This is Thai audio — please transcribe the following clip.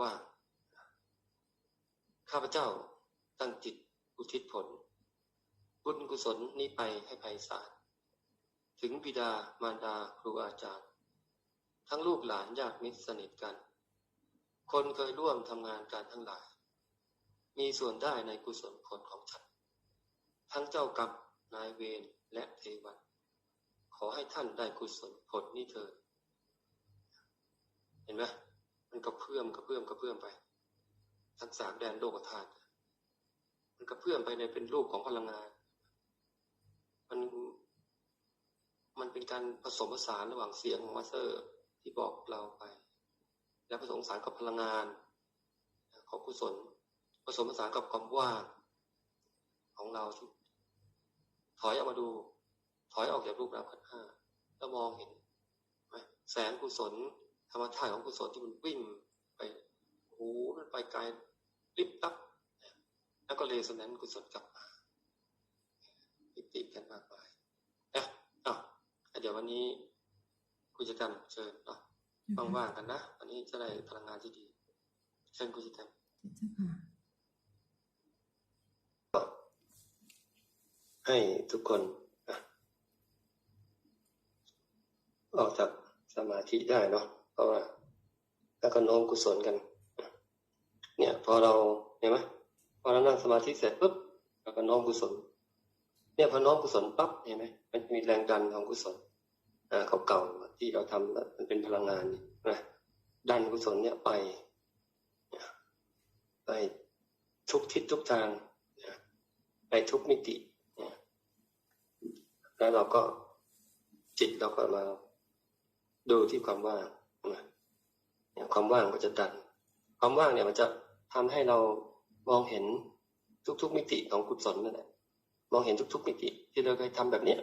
ว่า ข้าพเจ้าตั้งจิตอุทิศผล บุญกุศลนี้ไปให้ไพศาลถึงบิดามารดาครูอาจารย์ ทั้งลูกหลานญาติมิตรสนิทกัน คนเคยร่วมทำงานการทั้งหลาย มีส่วนได้ในกุศลผลของฉัน ทั้งเจ้ากรรมนายเวรและเทวันขอให้ท่านได้กุศลผลนี้เถิดเห็นไหม มันกระเพื่อมกระเพื่อมกระเพื่อมไป ทั้งสามแดนโลกธาตุมันกระเพื่อมไปในเป็นรูปของพลังงาน มันมันเป็นการผสมผสานระหว่างเสียงของมาสเตอร์ที่บอกเราไป และผสมผสานกับพลังงานของกุศล ผสมผสานกับความว่างของเราที่ถอยออกมาดู ถอยออกจากรูปนามขันห้าแล้วมองเห็นไหมแสงกุศล ธรรมชาติของกุศลที่มันวิ่งไปโอ้โหมันไปไกลลิบลับแล้วก็เลสนั้นกุศลกลับมาปิติกันมากมายนะอ้าวเดี๋ยววันนี้คุณจะทำเชิญเนาะว่างๆกันนะวันนี้จะได้พลังงานที่ดี เชิญคุณจะทำเจ้าค่ะให้ทุกคนนะออกจากสมาธิได้เนาะ เพราะว่าแล้วก็โน้มกุศลกัน เนี่ย พอเราเห็นไหมพอเรานั่งสมาธิเสร็จปุ๊บเราก็โน้มกุศล เนี่ยพอโน้มกุศลปั๊บเห็นไหมมันมีแรงดันของกุศลอ่าเก่าๆที่เราทำแล้วมันเป็นพลังงานนะดันกุศลเนี่ยไปไปทุกทิศทุกทางไปทุกมิติแล้วเราก็จิตเราก็มาดูที่ความว่าง เนี่ยความว่างก็จะดัน ความว่างเนี่ยมันจะทำให้เรามองเห็นทุกๆมิติของกุศลนั่นแหละมองเห็นทุกๆมิติที่เราเคยทำแบบเนี้ย